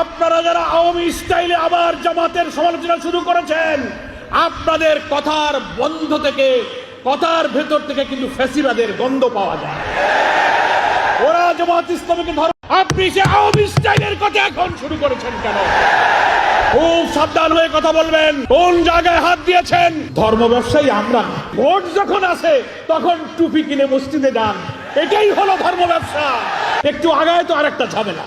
আপনারা যারা আওয়ামী স্টাইলে আবার জামাতের সমালোচনা শুরু করেছেন, আপনাদের কথার বন্ধ থেকে, কথার ভেতর থেকে কিন্তু ফ্যাসিবাদের গন্ধ পাওয়া যায়। ওরা জামাত ইসলামীকে ধর আপনি সে আওয়ামী স্টাইলের কথা এখন শুরু করেছেন কেন? খুব সাবধান হয়ে কথা বলবেন। কোন জায়গায় হাত দিয়েছেন? ধর্ম ব্যবসায়ী আমরা ভোট যখন আসে, তখন টুপি কিনে মসজিদে যান। এটাই হলো ধর্ম ব্যবসা। একটু আগায় তো আরেকটা ঝামেলা।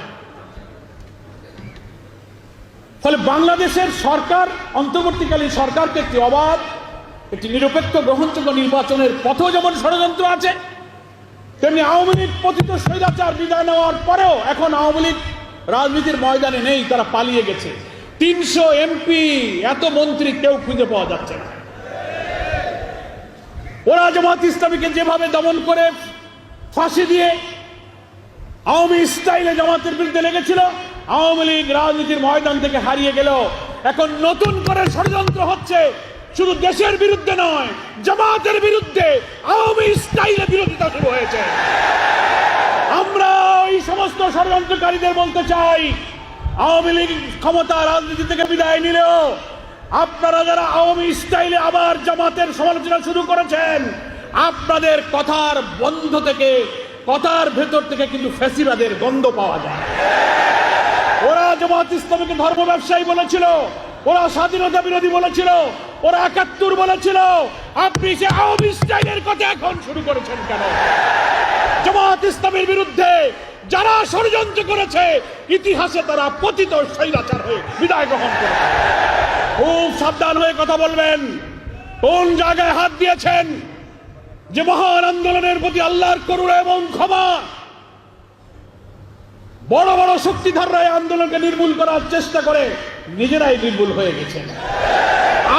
ফলে বাংলাদেশের সরকার, অন্তর্বর্তীকালীন সরকারকে একটি অবাধ, একটি নিরপেক্ষ গ্রহণযোগ্য নির্বাচনের পথেও যেমন ষড়যন্ত্র আছে, তেমনি আওয়ামী লীগ পতিত স্বৈরাচার বিদায় নেওয়ার পরেও এখন আওয়ামী লীগ রাজনীতির ময়দানে নেই, তারা পালিয়ে গেছে। তিনশো এমপি, এত মন্ত্রী কেউ খুঁজে পাওয়া যাচ্ছে না। ওরা জামাত ইসলামীকে যেভাবে দমন করে ফাঁসি দিয়ে আওয়ামী স্টাইলে জামাতের বিরুদ্ধে লেগেছিল আওয়ামী লীগ রাজনীতির ময়দান থেকে হারিয়ে গেল এখন নতুন করে ষড়যন্ত্র হচ্ছে। শুধু দেশের বিরুদ্ধে নয়, জামাতের বিরুদ্ধে আওয়ামী স্টাইলে বিরোধিতা শুরু হয়েছে। আমরা ওই সমস্ত ষড়যন্ত্রকারীদের বলতে চাই, আওয়ামী লীগ ক্ষমতা রাজনীতি থেকে বিদায় নিলেও আপনারা যারা আওয়ামী স্টাইলে আবার জামাতের সমালোচনা শুরু করেছেন, আপনাদের কথার বন্ধ থেকে, কথার ভেতর থেকে কিন্তু ফ্যাসিবাদের গন্ধ পাওয়া যায়। ওরা জামাত ইসলামীকে ধর্ম ব্যবসায়ী বলেছিল, ওরা স্বাধীনতা বিরোধী বলেছিল, ওরা একাত্তর বলেছিল। আপনি সে আওয়ামী স্টাইলের কথা এখন শুরু করেছেন কেন? জামাত ইসলামের বিরুদ্ধে যারা ষড়যন্ত্র করেছে, ইতিহাসে তারা পতিত স্বৈরাচার হয়ে বিদায় গ্রহণ করেছে। খুব সাবধান হয়ে কথা বলবেন। কোন জায়গায় হাত দিয়েছেন? যে মহান আন্দোলনের প্রতি আল্লাহর করুণা এবং ক্ষমা বড় বড় শক্তিধররা এই আন্দোলনকে নির্মূল করার চেষ্টা করে নিজেরাই নির্মূল হয়ে গেছেন।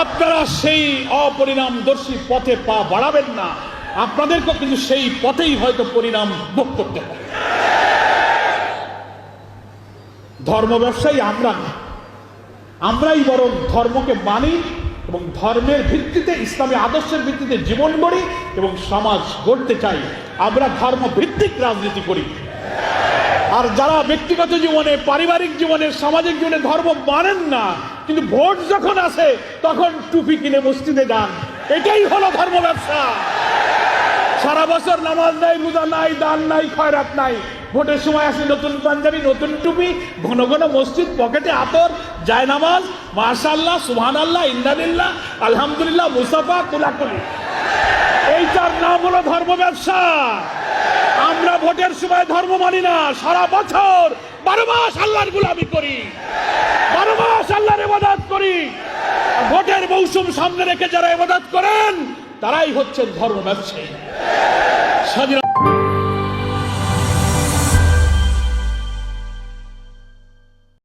আপনারা সেই অপরিণামদর্শী পথে পা বাড়াবেন না। আপনাদেরকে কিন্তু সেই পথেই হয়তো পরিণাম ভোগ করতে হবে। ধর্ম ব্যবসায়ী আমরা না। আমরাই বরং ধর্মকে মানি এবং ধর্মের ভিত্তিতে, ইসলামী আদর্শের ভিত্তিতে জীবন গড়ি এবং সমাজ গড়তে চাই। আমরা ধর্ম ভিত্তিক রাজনীতি করি। আর যারা ব্যক্তিগত জীবনে, পারিবারিক জীবনে, সামাজিক জীবনে ধর্ম মানেন না, কিন্তু ভোট যখন আসে, তখন টুপি কিনে মসজিদে যান। এটাই হলো ধর্ম ব্যবসা। সারা বছর নামাজ নাই, রোজা নাই, দান নাই, খয়রাত নাই। ভোটের সময় আসে নতুন পাঞ্জাবি, নতুন টুপি, ঘন ঘন মসজিদ, পকেটে আতর যায় নামাজ মাশাল্লাহ সুহান আল্লাহ ইন্দানিল্লাহ আলহামদুলিল্লাহ মুসাফা কুলাকুলি। এইটার নাম হলো ধর্ম ব্যবসা। আমরা ভোটের সময় ধর্ম মানি না। সারা বছর বারো মাস আল্লাহর গুলামি করি। বারো মাস আল্লাহর এবাদাত করি। ভোটের মৌসুম সামনে রেখে যারা এবাদাত করেন, তারাই হচ্ছেন ধর্ম ব্যবসায়ী। স্বাধীন